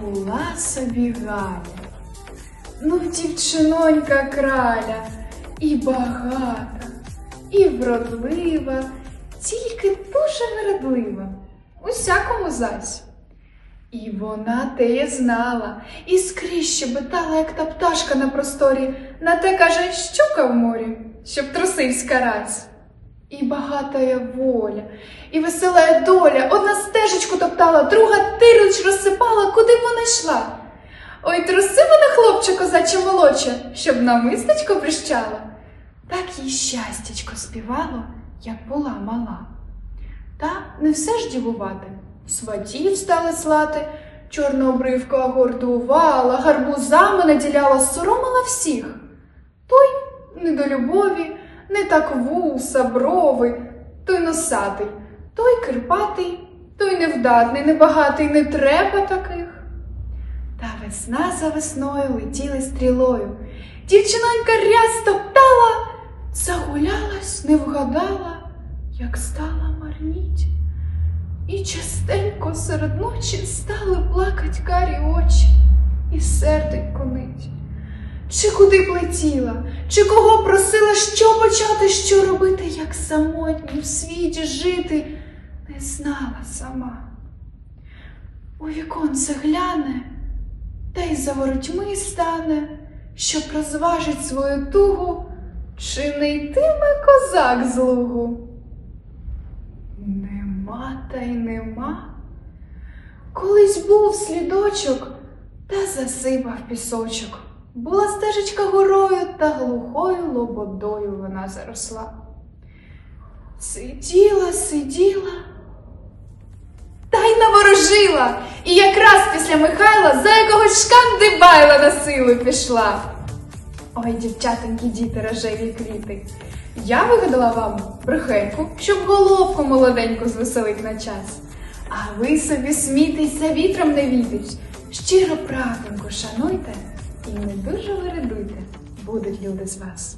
Була собі Галя. Ну, дівчинонька краля, і багата, і вродлива, тільки дуже вередлива, усякому зась. І вона теє знала, і скрізь щебетала, як та пташка на просторі, на те каже щука в морі, щоб трусивська раць. І багатая воля, і веселая доля. Одна стежечку топтала, друга тирич розсипала, куди вона йшла. Ой, труси вона, хлопче, козаче молодче, щоб на мистечко брещала. Так їй щастячко співало, як була мала. Та не все ж дівувати. Сватів стали слати, чорна обривка гордувала, гарбузами наділяла, соромила всіх. Той не до любові, не так вуса, брови, той носатий, той кирпатий, той невдатний, небагатий, не треба таких. Та весна за весною летіли стрілою. Дівчинонька ряс топтала, загулялась, не вгадала, як стала марніть. І частенько серед ночі стали плакать карі очі, і серденько нить. Чи куди б летіла, чи кого просила, що почати, що робити, як самотній в світі жити, не знала сама. У віконце гляне, та й за воротьми стане, щоб розважить свою тугу, чи не йтиме козак з лугу. Нема та й нема. Колись був слідочок, та засипав пісочок. Була стежечка горою та глухою лободою вона заросла. Сиділа, сиділа, та й наворожила, і якраз після Михайла за якогось шкандибайла на силу пішла. Ой, дівчатонькі діти, рожеві квіти. Я вигадала вам брехеньку, щоб головку молоденьку звеселить на час. А ви собі смійтеся, вітром не вітить. Щиро правденьку шануйте і не дуже вередуйте, будуть люди з вас.